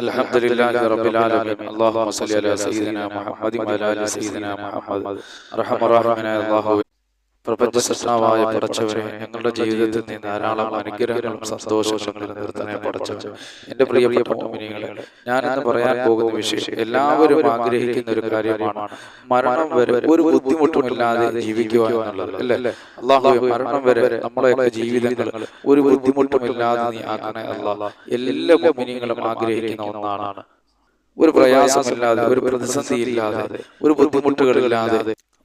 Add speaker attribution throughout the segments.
Speaker 1: الحمد لله رب العالمين. اللهم صل على سيدنا محمد وعلى آل سيدنا محمد. رحم الله الله സൃഷ്ടാവായ പടച്ചവരെ ഞങ്ങളുടെ ജീവിതത്തിൽ നിന്ന് ധാരാളം അനുഗ്രഹങ്ങളും സന്തോഷങ്ങളും നിലനിർത്തനെ പടച്ചവൻ എന്റെ പ്രിയപ്പെട്ട ഞാൻ ഇന്ന് പറയാൻ പോകുന്ന വിഷയം എല്ലാവരും ആഗ്രഹിക്കുന്ന ഒരു കാര്യമാണ് മരണം വരെ ഒരു ബുദ്ധിമുട്ടുമില്ലാതെ ജീവിക്കുക എന്നുള്ളത് അല്ലേ? അള്ളാഹു മരണം വരെ നമ്മളെയൊക്കെ ജീവിതങ്ങൾ ഒരു ബുദ്ധിമുട്ടുമില്ലാതെ നീ ആക്കണേ അല്ലാഹ. എല്ലാ മോമിനികളും ആഗ്രഹിക്കുന്ന ഒന്നാണ്. ഒരു പ്രയാസമില്ലാതെ ഒരു പ്രതിസന്ധി ഇല്ലാതെ ഒരു ബുദ്ധിമുട്ടുകളില്ലാതെ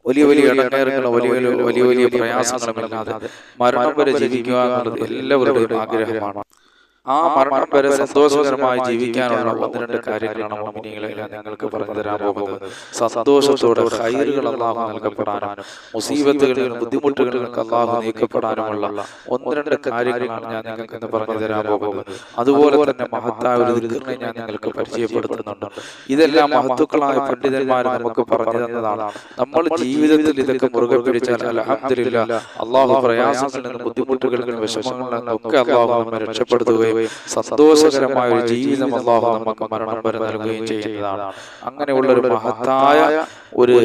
Speaker 1: വലിയ വലിയ ഇടങ്ങേറുകളോ വലിയ വലിയ വലിയ വലിയ പ്രയാസങ്ങളും ഇല്ലാതെ മരണം വരെ ജീവിക്കുക എന്നുള്ളത് എല്ലാവരുടെയും ആഗ്രഹമാണ്. ആ മരണം വരെ സന്തോഷകരമായി ജീവിക്കാനുള്ള ഒന്ന് രണ്ട് കാര്യങ്ങളാണ് മോമിനികളെ ഞങ്ങൾക്ക് പറഞ്ഞു തരാൻ പോകുന്നത്. സന്തോഷത്തോടെ ഹൈറുകൾ അള്ളാഹു നൽകപ്പെടാനും മുസീബത്തുകളിൽ ബുദ്ധിമുട്ടുകളിൽ അള്ളാഹു നീക്കപ്പെടാനുമുള്ള ഒന്ന് രണ്ട് കാര്യങ്ങളാണ് ഞാൻ നിങ്ങൾക്ക് ഇന്ന് പറഞ്ഞു തരാൻ പോകുന്നത്. അതുപോലെ തന്നെ മഹത്തായ ഒരു ദിക്കറിനെ ഞാൻ നിങ്ങൾക്ക് പരിചയപ്പെടുത്തുന്നുണ്ട്. ഇതെല്ലാം മഹത്തുക്കളായ പണ്ഡിതന്മാർ നമുക്ക് പറഞ്ഞു തന്നതാണ്. നമ്മൾ ജീവിതത്തിൽ ഇതൊക്കെ മുറുകെ പിടിച്ചാൽ അലഹമില്ല അള്ളാഹു പ്രയാസങ്ങളിൽ നിന്നും ബുദ്ധിമുട്ടുകളിൽ നിന്നും വിഷമങ്ങളിൽ നിന്നൊക്കെ അള്ളാഹു നമ്മെ രക്ഷപ്പെടുത്തുകയും സന്തോഷകരമായ ഒരു ജീവിതം അള്ളാഹു നമുക്ക് മരണം വരെ നൽകുകയും ചെയ്യുന്നതാണ്. അങ്ങനെയുള്ള ഒരു മഹത്തായ ഒരു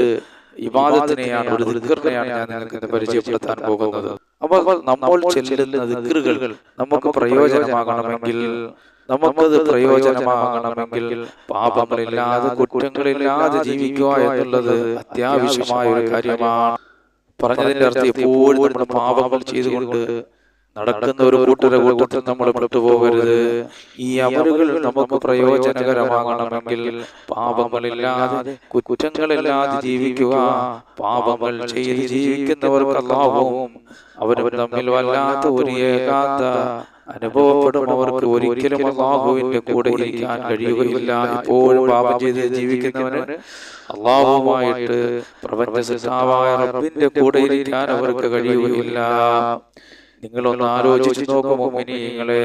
Speaker 1: ഇബാദത്തിനെയാണ് ഒരു ദിക്കറിനെയാണ് ഞാൻ നിങ്ങൾക്ക് പരിചയപ്പെടുത്താൻ പോകുന്നത്. അപ്പോൾ നമ്മൾ ചെല്ലുന്ന ദിക്കറുകൾ നമുക്ക് പ്രയോജനമാകണമെങ്കിൽ നമുക്കത് പ്രയോജനമാകണമെങ്കിൽ പാപങ്ങളില്ലാതെ കുറ്റങ്ങളില്ലാതെ ജീവിക്കുക എന്നുള്ളത് അത്യാവശ്യമായ ഒരു കാര്യമാണ്. പറഞ്ഞതിന്റെ അർത്ഥം എപ്പോഴും പാപങ്ങൾ ചെയ്തുകൊണ്ട് നടക്കുന്ന ഒരു കൂട്ടര കൂട്ടത്തിൽ നമ്മൾ പെട്ടുപോകരുത് ഈ അമലുകൾ നമുക്ക് പ്രയോജനകരമാകണമെങ്കിൽ പാപങ്ങളില്ലാതെ കുറ്റങ്ങളില്ലാതെ ജീവിക്കുക. പാപങ്ങൾ ചെയ്ത് ജീവിക്കുന്നവർക്ക് അല്ലാഹുവും അവരവർ തമ്മിൽ വല്ലാത്ത ഒരു ഏകാന്ത അനുഭവപ്പെടും അവർക്ക് ഒരിക്കലും അള്ളാഹുവിന്റെ കൂടെ ഇരിക്കാൻ കഴിയുകയില്ല. എപ്പോഴും പാപം ചെയ്ത് ജീവിക്കുന്നവന് അള്ളാഹുവുമായിട്ട് പ്രപഞ്ച റബ്ബിന്റെ കൂടെ ഇരിക്കാൻ അവർക്ക് കഴിയുകയില്ല. നിങ്ങളൊന്ന് ആലോചിച്ച് നോക്കുമോ നിങ്ങളെ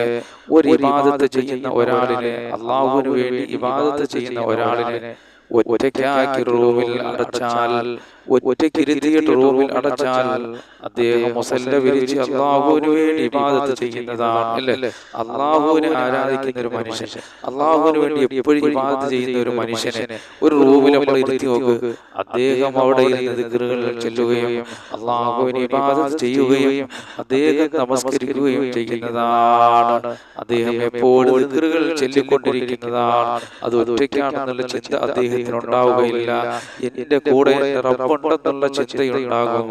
Speaker 1: ഒരു ഇബാദത്ത് ചെയ്യുന്ന ഒരാളിനെ അള്ളാഹുവിന് വേണ്ടി ഇബാദത്ത് ചെയ്യുന്ന ഒരാളിനെ ഒറ്റയ്ക്കാക്കി റൂമിൽ അടച്ചാൽ ഒറ്റയ്ക്ക് ഇരുത്തിയിട്ട് റൂമിൽ അടച്ചാൽ അദ്ദേഹം മുസല്ല വിരിച്ച് അള്ളാഹുവിന് വേണ്ടി ഇബാദത്ത് ചെയ്യുന്നതാണ് അല്ലേ? അള്ളാഹുവിനെ ആരാധിക്കുന്ന ഒരു മനുഷ്യൻ അള്ളാഹുവിന് വേണ്ടി എപ്പോഴും ഇബാദത്ത് ചെയ്യുന്ന ഒരു മനുഷ്യനെ ഒരു റൂമിൽ നമ്മൾ ഇരുത്തി നോക്ക്. അദ്ദേഹം അവിടെ ഇരുന്ന് ദിക്റുകൾ ചെല്ലുകയും അള്ളാഹുവിനെ ഇബാദത്ത് ചെയ്യുകയും അദ്ദേഹം നമസ്കരിക്കുകയും ചെയ്യുന്നതാണ്. അദ്ദേഹം എപ്പോഴും ദിക്റുകൾ ചെല്ലിക്കൊണ്ടിരിക്കുന്നതാണ്. അത് ഒറ്റയ്ക്കാണെന്നുള്ള ചിന്ത അദ്ദേഹത്തിന് ഉണ്ടാവുകയില്ല. എന്റെ കൂടെ റബ്ബുണ്ടെന്നുള്ള ചിന്തയുണ്ടാകും.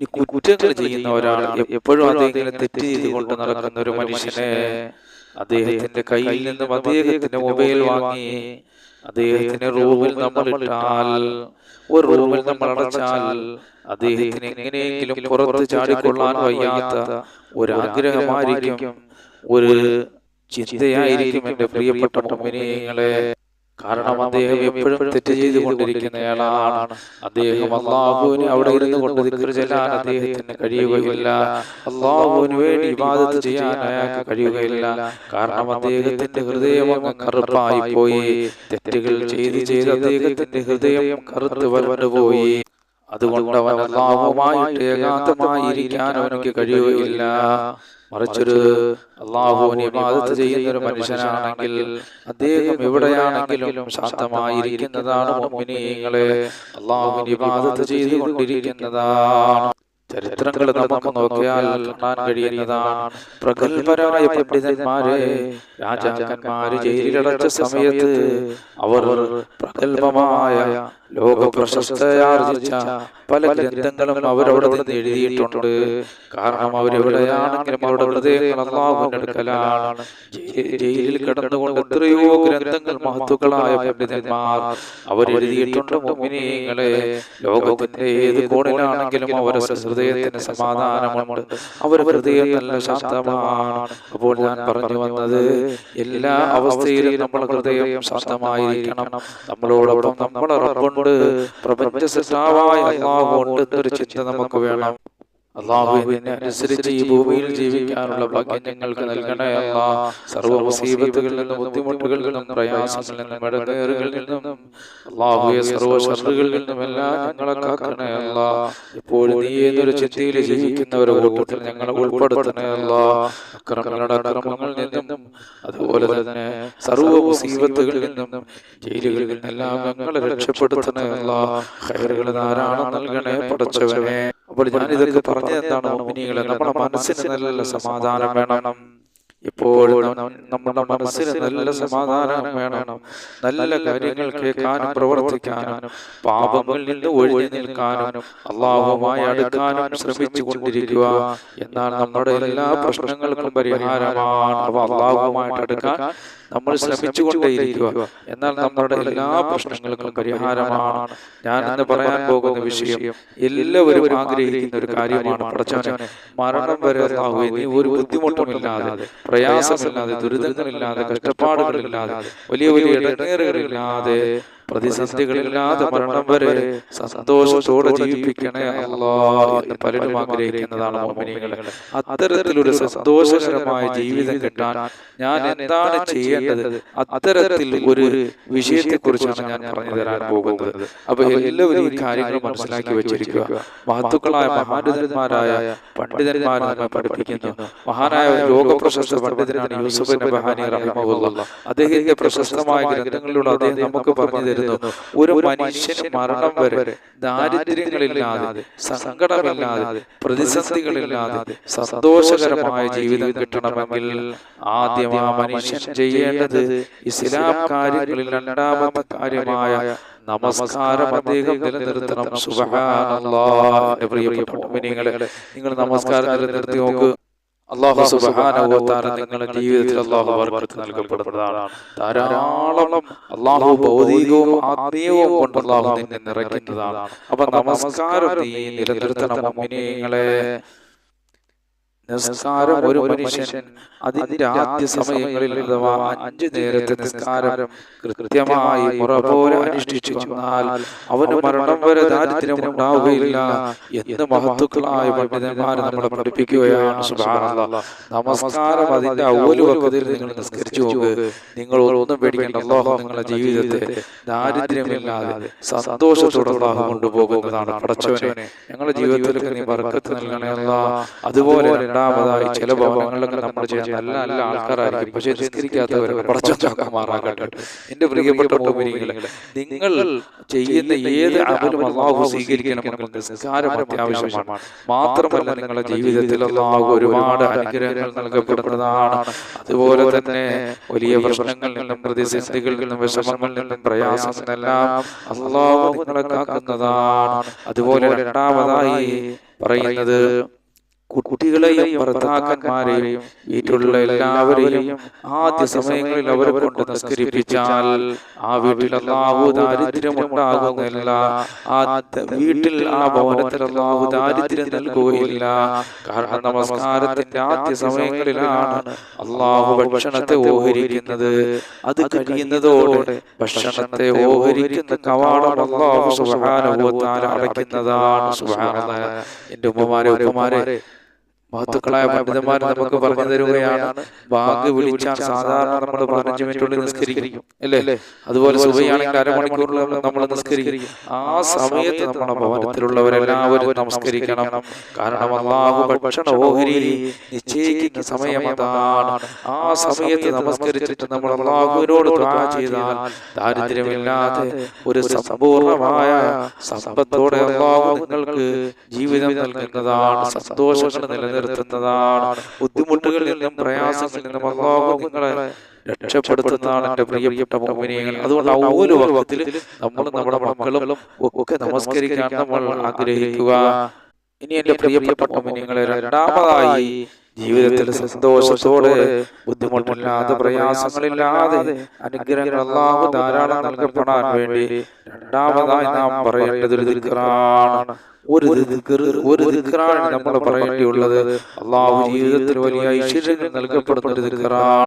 Speaker 1: ഇനി കുറ്റങ്ങൾ ചെയ്യുന്ന ഒരാൾ എപ്പോഴും അതെങ്കിലും തെറ്റ് ചെയ്തുകൊണ്ട് നടക്കുന്ന ഒരു മനുഷ്യനെ അദ്ദേഹത്തിന്റെ കയ്യിൽ നിന്നും അദ്ദേഹത്തിന്റെ മൊബൈൽ വാങ്ങി അദ്ദേഹത്തിന്റെ റൂമിൽ നമ്മൾ ഇട്ടാൽ ഒരു റൂമിൽ നമ്മൾ അടച്ചാൽ അദ്ദേഹത്തിന് എങ്ങനെയെങ്കിലും പുറത്ത് ചാടിക്കൊള്ളാൻ വയ്യാത്ത ഒരു ആഗ്രഹമായിരിക്കും. ഒരു ചിന്തയായിരിക്കും എന്റെ പ്രിയപ്പെട്ട മോമിനിയങ്ങളെ കാരണം അദ്ദേഹം എപ്പോഴും തെറ്റ് ചെയ്തുകൊണ്ടിരിക്കുന്നയാളാണ് അദ്ദേഹം അള്ളാഹുവിന് അവിടെ ഇരുന്ന് കൊണ്ട് ദിക്ർ ചെല്ലാൻ അദ്ദേഹത്തിന് കഴിയുകയില്ല. അള്ളാഹുവിന് വേണ്ടി ഇബാദത്ത് ചെയ്യാൻ അയാൾക്ക് കഴിയുകയില്ല. കാരണം അദ്ദേഹത്തിന്റെ ഹൃദയം അങ്ങ് കറുപ്പായി പോയി തെറ്റുകൾ ചെയ്ത് ചെയ്ത് അദ്ദേഹത്തിന്റെ ഹൃദയം കറുത്ത് വരണ്ടുപോയി. അതുകൊണ്ട് അവൻ അള്ളാഹുമായിട്ട് ഏകാന്തമായി ഇരിക്കാൻ അവനക്ക് കഴിയുകയില്ല. മറിച്ചൊരു അള്ളാഹുവിനെ ഇബാദത്ത് ചെയ്യുന്ന ഒരു മനുഷ്യനാണെങ്കിൽ അദ്ദേഹം എവിടെയാണെങ്കിലും ശാന്തമായിരിക്കുന്നതാണ് അള്ളാഹുവിനെ ഇബാദത്ത് ചെയ്തുകൊണ്ടിരിക്കുന്നതാണ്. ചരിത്രങ്ങൾ നമുക്ക് നോക്കിയാൽ കാണാൻ കഴിയുന്നതാണ്. പ്രഗത്ഭരായ പണ്ഡിതന്മാരെ രാജാക്കന്മാര് ജയിലിലടച്ച സമയത്ത് അവർ പ്രഗത്ഭമായ ലോക പ്രശസ്തയാർജിച്ച പല ഗ്രന്ഥങ്ങളും അവരവിടെ നിന്ന് എഴുതിയിട്ടുണ്ട്. കാരണം അവരെവിടെയാണെങ്കിലും അവരുടെ ഹൃദയങ്ങൾ ജയിലിൽ കിടന്നുകൊണ്ട് എത്രയോ ഗ്രന്ഥങ്ങൾ മഹത്തുക്കളായ പണ്ഡിതന്മാർ അവരെഴുതിയിട്ടുണ്ട്. മുമിനിയങ്ങളെ ലോകത്തിന്റെ ഏത് കോണിലാണെങ്കിലും അവരുടെ ഹൃദയത്തിന് സമാധാനമുണ്ട്. അവരുടെ ഹൃദയം നല്ല ശാന്തമാണ്. അപ്പോൾ ഞാൻ പറഞ്ഞു വന്നത് എല്ലാ അവസ്ഥയിലും നമ്മുടെ ഹൃദയം ശാന്തമായിരിക്കണം. നമ്മളോടൊപ്പം നമ്മുടെ റബ്ബുണ്ട് പ്രപഞ്ച സൃഷ്ടാവായ അള്ളാഹു ഉണ്ട് എന്നൊരു ചിന്ത നമുക്ക് വേണം. അള്ളാഹുവിനെ അനുസരിച്ച് ഈ ഭൂമിയിൽ ജീവിക്കാനുള്ള ഭാഗ്യം ഞങ്ങൾക്ക് നൽകണേ അല്ല. സർവ മുസീബത്തുകളിൽ നിന്നും ബുദ്ധിമുട്ടുകളിൽ നിന്നും പ്രയാസങ്ങളിൽ നിന്നും ഇടനേറുകളിൽ നിന്നും അള്ളാഹുയെ സർവ ഷറുകളിൽ നിന്നും എല്ലാം ഞങ്ങളെ കാക്കണേ അല്ല. ഇപ്പോൾ നീ എന്നൊരു ചിന്തയിൽ ജീവിക്കുന്നവരെ കൂട്ടത്തിൽ ഞങ്ങളെ ഉൾപ്പെടുത്തണേ അല്ല. അക്രമങ്ങളുടെ അക്രമങ്ങളിൽ നിന്നും അതുപോലെ തന്നെ സർവ മുസീബത്തുകളിൽ നിന്നും ജയിലുകളിൽ നിന്നെല്ലാം ഞങ്ങളെ രക്ഷപ്പെടുത്തണേ അല്ല. ഹൈറുകൾ ധാരാളം നൽകണേ പടച്ചവനെ അപ്പോൾ ഞാൻ ഇതൊക്കെ പറഞ്ഞത് എന്താണ് മുഅ്മിനീങ്ങളെ നമ്മുടെ മനസ്സിന് നല്ല സമാധാനം വേണം. എപ്പോഴും നമ്മുടെ മനസ്സിന് നല്ല സമാധാനം വേണം. നല്ല കാര്യങ്ങൾ കേൾക്കാനും പ്രവർത്തിക്കാനും പാപങ്ങളിൽ നിന്ന് ഒഴിഞ്ഞു നിൽക്കാനും അള്ളാഹുമായി അടുക്കാനും ശ്രമിച്ചു കൊണ്ടിരിക്കുക എന്നാണ് നമ്മുടെ എല്ലാ പ്രശ്നങ്ങൾക്കും പരിഹാരമാണ്. അപ്പോൾ അള്ളാഹുമായിട്ട് അടുക്കാൻ നമ്മൾ ശ്രമിച്ചുകൊണ്ടേയിരിക്കുക. എന്നാൽ നമ്മുടെ എല്ലാ പ്രശ്നങ്ങൾക്കും പരിഹാരമാണ്. ഞാൻ ഇന്ന് പറയാൻ പോകുന്ന വിഷയം എല്ലാവരും ആഗ്രഹിക്കുന്ന ഒരു കാര്യമാണ്. പടച്ചവനെ മരണം വരെ നീ ഒരു ബുദ്ധിമുട്ടുമില്ലാതെ പ്രയാസമില്ലാതെ ദുരിതങ്ങളില്ലാതെ കഷ്ടപ്പാടുകളില്ലാതെ വലിയ വലിയ ഇടങ്ങേറുകളില്ലാതെ പ്രതിസന്ധികളില്ലാതെ മരണം വരെ സന്തോഷത്തോടെ ജീവിപ്പിക്കണേ അല്ലാ എന്ന് പലരും ആഗ്രഹിക്കുന്നതാണ് മോമിനികളെ അത്തരത്തിലൊരു സന്തോഷകരമായ ജീവിതം കിട്ടാൻ ഞാൻ എന്താണ് ചെയ്യേണ്ടത്? അത്തരത്തിൽ ഒരു വിഷയത്തെ കുറിച്ചാണ് ഞാൻ പറഞ്ഞു തരാൻ പോകുന്നത്. അപ്പൊ എല്ലാവരും ഈ കാര്യങ്ങൾ മനസ്സിലാക്കി വെച്ചിരിക്കുക. മഹത്തുക്കളായ മഹാരഥന്മാരായ പണ്ഡിതന്മാരെ നമ്മെ പഠിപ്പിക്കുന്നു. മഹാനായ ലോക പ്രശസ്ത പണ്ഡിതനാണ് യൂസുഫ് റഹിമഹുല്ല. അദ്ദേഹത്തിന്റെ പ്രശസ്തമായ ഗ്രന്ഥങ്ങളിലൂടെ അദ്ദേഹം നമുക്ക് പറഞ്ഞു തരുന്നു ഒരു മനുഷ്യന് മരണം വരെ ദാരിദ്ര്യങ്ങളില്ലാതെ സങ്കടമില്ലാതെ പ്രതിസന്ധികളില്ലാതെ സന്തോഷകരമായ ജീവിതം കിട്ടണമെങ്കിൽ ആദ്യം ആ മനുഷ്യൻ ചെയ്യേണ്ടത് ഇസ്ലാം കാര്യങ്ങളിൽ രണ്ടാമത്തെ കാര്യമായ നമസ്കാരം അദ്ദേഹം നിലനിർത്തണം. പ്രിയപ്പെട്ട മുഅ്മിനീങ്ങളെ നിങ്ങൾ നമസ്കാരം നിലനിർത്തി നോക്ക്. അള്ളാഹു തആല നിങ്ങളുടെ ജീവിതത്തിൽ അള്ളാഹു ബർക്കത്ത് നൽകപ്പെടുന്നതാണ്. ധാരാളം അള്ളാഹു ഭൗതികവും ആത്മീയവും കൊണ്ട് അള്ളാഹു നിന്നെ നിറയ്ക്കുന്നതാണ്. അപ്പൊ നമസ്കാരം നീ നിലനിർത്തണം നിസ്കാരം ഒരു മനുഷ്യൻ അതിന്റെ ആദ്യ സമയങ്ങളിൽ അഥവാ അഞ്ചു നേരത്തെ നിസ്കാരം കൃത്യമായി മുറ പോലെ അനുഷ്ഠിച്ചു വന്നാൽ അവന് മരണം വരെ ദാരിദ്ര്യം ഉണ്ടാവുകയില്ല. എന്ന് മഹത്തുക്കളായ പണ്ഡിതന്മാർ നമ്മളെ പഠിപ്പിക്കുകയാണ്. സുബ്ഹാനല്ലാഹ് നമസ്കാരം അതിന്റെ ഔവൽ വക്കത്തിൽ നിങ്ങൾ നിസ്കരിച്ചു പോകുക നിങ്ങൾ ഒന്നും പേടിക്കേണ്ട. അള്ളാഹു നിങ്ങളുടെ ജീവിതത്തെ ദാരിദ്ര്യമില്ലാതെ സന്തോഷത്തോടെ അള്ളാഹു കൊണ്ടുപോകുന്നതാണ് പടച്ചവനെ. ഞങ്ങളുടെ ജീവിതത്തിലൊക്കെ നീ ബർക്കത്ത് നൽകണേ അതുപോലെ അതുപോലെ രണ്ടാമതായി ചില ഭവനങ്ങളിലൊക്കെ നമ്മൾ ചെയ്യുന്ന നല്ല നല്ല ആൾക്കാരായിരിക്കും. പക്ഷേ നിസ്കരിക്കാത്തവർ പടച്ചോക്കാമാറാകട്ടെ എന്റെ പ്രിയപ്പെട്ട മോമിനികളെ നിങ്ങൾ ചെയ്യുന്ന ഏത് അമലും അള്ളാഹു സ്വീകരിക്കണമെങ്കിൽ നിസ്കാരം അത്യാവശ്യമാണ്. മാത്രമല്ല നിങ്ങളുടെ ജീവിതത്തിൽ അള്ളാഹു ഒരുപാട് അനുഗ്രഹങ്ങൾ നൽകപ്പെടുന്നതാണ്. അതുപോലെ തന്നെ വലിയ പ്രശ്നങ്ങളിൽ നിന്നും പ്രതിസന്ധികളിൽ നിന്നും വിഷമങ്ങളിൽ നിന്നും പ്രയാസങ്ങളെല്ലാം അള്ളാഹു നിങ്ങളെ കാക്കുന്നതാണ്. അതുപോലെ രണ്ടാമതായി പറയുന്നത് കുട്ടികളെയും ഭർത്താക്കന്മാരെയും വീട്ടിലുള്ള എല്ലാവരെയും ആദ്യ സമയങ്ങളിൽ അവരെ കൊണ്ട് നിസ്കരിപ്പിച്ചാൽ ആ വീട്ടിൽ അള്ളാഹു ദാരിദ്ര്യം ഉണ്ടാകുന്നില്ല ആ വീട്ടിൽ ആ ഭവനത്തിൽ അള്ളാഹു ദാരിദ്ര്യം നൽകുകയില്ല. കാരണം നമസ്കാരത്തിന്റെ ആദ്യ സമയങ്ങളിലാണ് അള്ളാഹു ഭക്ഷണത്തെ ഓഹരിക്കുന്നത്. അത് കഴിയുന്നതോടെ ഭക്ഷണത്തെ ഓഹരിക്കുന്ന കവാടം അള്ളാഹു തആല അടയ്ക്കുന്നതാണ്. സുബ്ഹാനല്ലാഹ്. എന്റെ ഉമ്മമാരെ ഉപ്പമാരെ മഹത്തുക്കളായ പണ്ഡിതന്മാർ നമുക്ക് പറഞ്ഞു തരുകയാണ്. ബാങ്ക് വിളിച്ചാൽ സാധാരണ നമ്മൾ പതിനഞ്ച് മിനിറ്റുള്ളിൽ നിസ്കരിക്കും. അല്ലേ? അതുപോലെ സുബയാണെങ്കിൽ അരമണിക്കൂറിൽ നമ്മൾ നിസ്കരിക്കും. ആ സമയത്ത് നമ്മുടെ ഭവനത്തിലുള്ളവരെല്ലാവരും നമസ്കരിക്കണം. കാരണം അള്ളാഹു ഭക്ഷണ ഓഹരി നിശ്ചയിക്കുന്ന സമയം അതാണ് ആ സമയത്ത് നമസ്കരിച്ചിട്ട് നമ്മൾ അള്ളാഹുവിനോട് ചെയ്താൽ ദാരിദ്ര്യമില്ലാതെ ഒരു സമ്പൂർണമായ സമ്പത്തോടെ അള്ളാഹു നിങ്ങൾക്ക് ജീവിതം നൽകുന്നതാണ് സന്തോഷങ്ങൾ നിലനിർത്തുന്നതാണ്. ബുദ്ധിമുട്ടുകളിൽ നിന്നും പ്രയാസങ്ങളിൽ നിന്നും അള്ളാഹു നിങ്ങളെ രക്ഷപ്പെടുത്തുന്നതാണ് എന്റെ പ്രിയപ്പെട്ട മോമിനിയങ്ങൾ. അതുകൊണ്ട് ഓരോ ഒരു വക്കത്തിൽ നമ്മൾ നമ്മുടെ മക്കളും ഒക്കെ നമസ്കരിക്കാൻ നമ്മൾ ആഗ്രഹിക്കുക. ഇനി എന്റെ പ്രിയപ്പെട്ട മോമിനിയങ്ങളെ രണ്ടാമതായി ജീവിതത്തിൽ സന്തോഷത്തോടെ ബുദ്ധിമുട്ടില്ലാതെ പ്രയാസങ്ങളില്ലാതെ അനുഗ്രഹങ്ങൾ അള്ളാഹു ധാരാളം നൽകപ്പെടാൻ വേണ്ടി രണ്ടാമതായി നാം പറയേണ്ടത് ഒരു ദിക്കറാണ് ഒരു ഒരു ദിക്കറാണ് നമ്മൾ പറയേണ്ടിയുള്ളത്. അള്ളാഹു ജീവിതത്തിൽ വലിയ ഐശ്വര്യങ്ങൾ നൽകപ്പെടുന്ന ഒരു ദിക്റാണ്.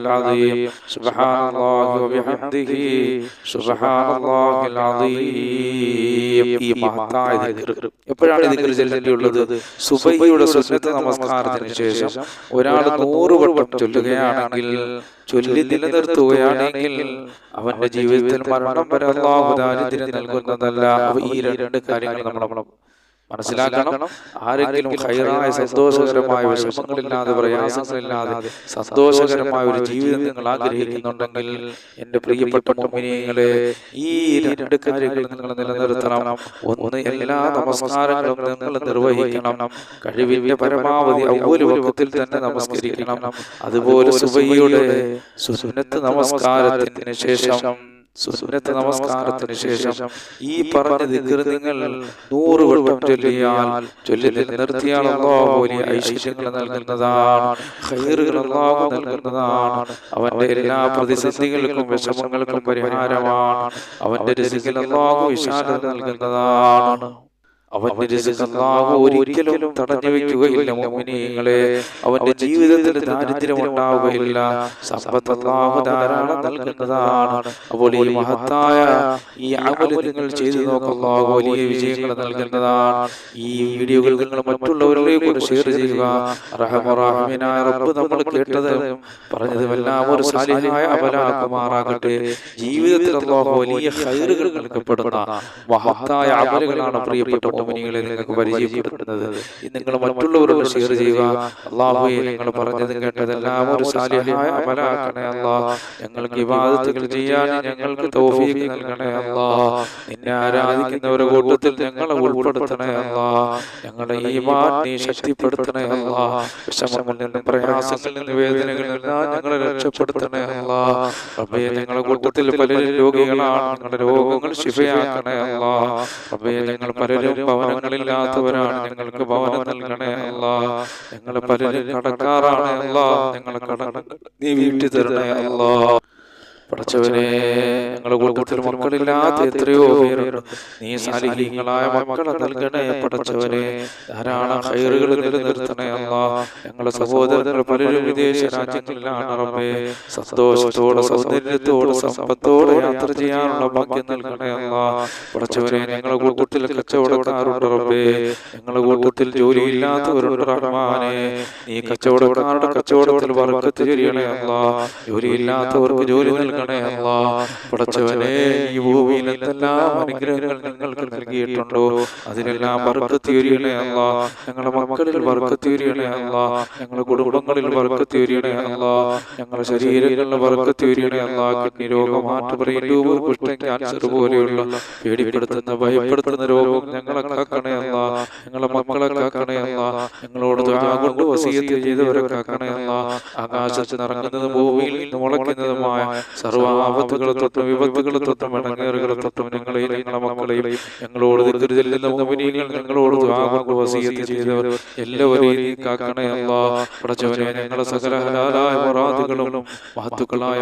Speaker 1: العظيم سبحان الله وبحمده سبحان الله العظيم ഈ മഹത്തായ ദിക്ർ എപ്പോഴാണ് ദിക്ർ ചൊല്ലേണ്ടിയുള്ളത് സുബഹിയുടെ സുന്നത്ത് നമസ്കാരത്തിന് ശേഷം ഒരാൾ നൂറ് വട്ടം ചൊല്ലുകയാണെങ്കിൽ ചൊല്ലി നിലനിർത്തുകയാണെങ്കിൽ അവന്റെ ജീവിതത്തിൽ മരണം വരെ അള്ളാഹു ദാരിദ്ര്യം നൽകുന്നതല്ല ഈ രണ്ട് കാര്യങ്ങൾ നമ്മൾ മനസ്സിലാക്കണം. ആരെങ്കിലും ഹൈറായ സന്തോഷകരമായ വിഷമങ്ങളില്ലാതെ പ്രയാസങ്ങളില്ലാതെ സന്തോഷകരമായ ഒരു ജീവിതം നിങ്ങൾ ആഗ്രഹിക്കുന്നുണ്ടെങ്കിൽ എന്റെ പ്രിയപ്പെട്ട മോമിനിയങ്ങളെ ഈ രണ്ട് കാര്യങ്ങൾ നിങ്ങൾ നിലനിർത്തണം. ഒന്ന് എല്ലാ നമസ്കാരങ്ങളും നിങ്ങൾ നിർവഹിക്കണം. കഴിവിന്റെ പരമാവധി ഒരു വക്കത്തിൽ തന്നെ നമസ്കരിക്കണം. അതുപോലെ സുബൈയുടെ സുന്നത്ത് നമസ്കാരത്തിന് ശേഷം സുന്നത്ത് നമസ്കാരത്തിന് ശേഷം ഈ പറഞ്ഞ ദിക്കർ നിങ്ങൾ നൂറ് വട്ടം ചൊല്ലിയാൽ ചൊല്ലി നിർത്തിയാൽ അള്ളാഹു വലിയ ഐശ്വര്യങ്ങൾ നൽകുന്നതാണ്. അള്ളാഹു നൽകുന്നതാണ്. അവന്റെ എല്ലാ പ്രതിസന്ധികൾക്കും വിഷമങ്ങൾക്കും പരിഹാരമാണ്. അവന്റെ രസിക്കൽ അള്ളാഹു വിശാലത നൽകുന്നതാണ്. അവന്റെ രസിക്കല്ലാഹു ഒരിക്കലും തടഞ്ഞു വെക്കുകയില്ല മോമിനികളെ അവന്റെ ജീവിതത്തിൽ ദാരിദ്ര്യം ഉണ്ടാവുകയില്ല. സമ്പത്ത് അല്ലാഹു ധാരാളം നൽകുന്നതാണ് അപ്പോൾ ഈ മഹത്തായ ഈ അമൽ നിങ്ങൾ ചെയ്തു നോക്കല്ലാഹു വലിയ വിജയങ്ങൾ നൽകുന്നതാണ് ഈ വീഡിയോകൾ നിങ്ങൾ മറ്റുള്ളവരിലേക്ക് ഷെയർ ചെയ്യുക. റബ്ബ് നമ്മൾ കേട്ടത് പറഞ്ഞതുമെല്ലാം ഒരു സാലിഹായ അമലാക്കുമാറാകട്ടെ. ജീവിതത്തിൽ അല്ലാഹു വലിയ ഹൈറുകൾ നൽകപ്പെടുന്ന മഹത്തായ അമലുകളാണ് പ്രിയപ്പെട്ട മോമിനികളെ നിങ്ങൾക്ക് പരിചയപ്പെടുത്തുന്നത്. നിങ്ങൾ മറ്റുള്ളവരോട് ഷെയർ ചെയ്യുക. അള്ളാഹുയെ നിങ്ങൾ പറഞ്ഞത് കേട്ടതെല്ലാം ഒരു സാലിഹായ അമലാക്കണേ അല്ലാ ഞങ്ങൾക്ക് ഇബാദത്തുകൾ ചെയ്യാൻ ഞങ്ങൾക്ക് തൗഫീഖ് നൽകണേ അല്ലാ നിന്നെ ആരാധിക്കുന്നവരുടെ കൂട്ടത്തിൽ ഞങ്ങളെ ഉൾപ്പെടുത്തണേ അല്ലാ ഞങ്ങളുടെ ഈ നീ ശക്തിപ്പെടുത്തണേ അല്ലാ വിഷമങ്ങളിൽ നിന്നും പ്രയാസങ്ങളിൽ നിന്നും വേദനകളിൽ നിന്ന് ഞങ്ങളെ രക്ഷപ്പെടുത്തണേ അല്ലാ അപ്പയെ ഞങ്ങളുടെ കൂട്ടത്തിൽ പലരും രോഗികളാണ്. ഞങ്ങളുടെ രോഗങ്ങൾ ശിഫയാക്കണേ അല്ലാ അപ്പയെ ഞങ്ങൾ പലരും ഭവനങ്ങളില്ലാത്തവരാണ് ഞങ്ങൾക്ക് ഭവനം നൽകണേ അല്ല. ഞങ്ങൾ പലരും കടക്കാറാണ് അല്ല. ഞങ്ങൾ കട നീ വീട്ടിൽ തരണേ അല്ല. പടച്ചവനെ ഞങ്ങളുടെ കൂട്ടത്തിൽ മക്കളില്ലാത്ത എത്രയോ പേരുണ്ട്. നീ സാലിഹീങ്ങളായ മക്കളെ നൽകണേ പടച്ചവനെ. ധാരാളം ഹൈറുകൾ നിലനിർത്തണേ അല്ല. ഞങ്ങളുടെ സഹോദരങ്ങൾ പലരും വിദേശ രാജ്യങ്ങളിലാണ് റബ്ബേ. സന്തോഷത്തോടെ സൗന്ദര്യത്തോടെ സമ്പത്തോടെ യാത്ര ചെയ്യാനുള്ള ഭാഗ്യം നൽകണേ അല്ല. പടച്ചവനെ ഞങ്ങളുടെ കൂട്ടത്തിൽ കച്ചവടക്കാരുണ്ട് റബ്ബേ. ഞങ്ങളുടെ കൂട്ടത്തിൽ ജോലിയില്ലാത്തവരുണ്ട് റഹ്മാനെ. നീ കച്ചവടക്കാരുടെ കച്ചവടത്തിൽ വർക്കത്ത് ചെയ്യണേ അല്ല. ജോലിയില്ലാത്തവർക്ക് ജോലി നൽകണേ നൽകണേ അല്ലാ. പടച്ചവനെ ഈ ഭൂമിയിൽ എന്തെല്ലാം അനുഗ്രഹങ്ങൾ ഞങ്ങൾക്ക് നൽകിയിട്ടുണ്ടോ? അതിനെല്ലാം വർക്കത്തീരിയണേ അല്ലാ. ഞങ്ങളുടെ മക്കളിൽ വർക്കത്തീരിയണേ അല്ലാ. ഞങ്ങളുടെ കുടുംബങ്ങളിൽ വർക്കത്തീരിയണേ അല്ലാ. ഞങ്ങളുടെ ശരീരങ്ങളിൽ വർക്കത്തീരിയണേ അല്ലാ. കിഡ്നി രോഗം മാറ്റുപറയും ട്യൂബർ കുഷ്ഠം ക്യാൻസർ പോലെയുള്ള പേടിപ്പെടുത്തുന്ന ഭയപ്പെടുത്തുന്ന രോഗം ഞങ്ങളെ കാക്കണേ അല്ല. ഞങ്ങളുടെ മക്കളെ കാക്കണേ അല്ല. ഞങ്ങളോട് കൊണ്ട് വസീയത്ത് ചെയ്തവരെ കാക്കണേ അല്ല. ആകാശത്ത് നിറങ്ങുന്നതും ഭൂമിയിൽ നിന്ന് മുളയ്ക്കുന്നതുമായ സർവ ആപത്തുകളെ തൊട്ടും വിപത്തുകളെ തൊട്ടും ഇടങ്ങേറുകളെ തൊട്ടും ഞങ്ങളെയും ഞങ്ങളെ മക്കളെയും ഞങ്ങളോട് തിരുതലിൽ ഞങ്ങളോട് വസീയത്ത് ചെയ്തവർ എല്ലാവരും കാക്കണേ ഞങ്ങളുടെ മഹത്തുക്കളായ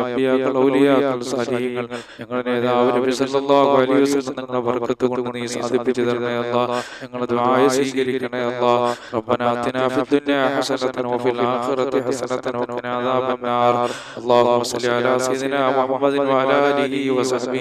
Speaker 1: അലൈഹി വസല്ലം ബർക്കത്ത് കൊണ്ട് നീ ഞങ്ങളുടെ സ്വീകരിക്കണേ റബ്ബനാ അത്തിനാ ആഖിറതി അല്ലാഹുമ്മ അലാ സയ്യിദിനാ മുഹമ്മദിൻ വഅലാ ആലിഹി വസല്ലം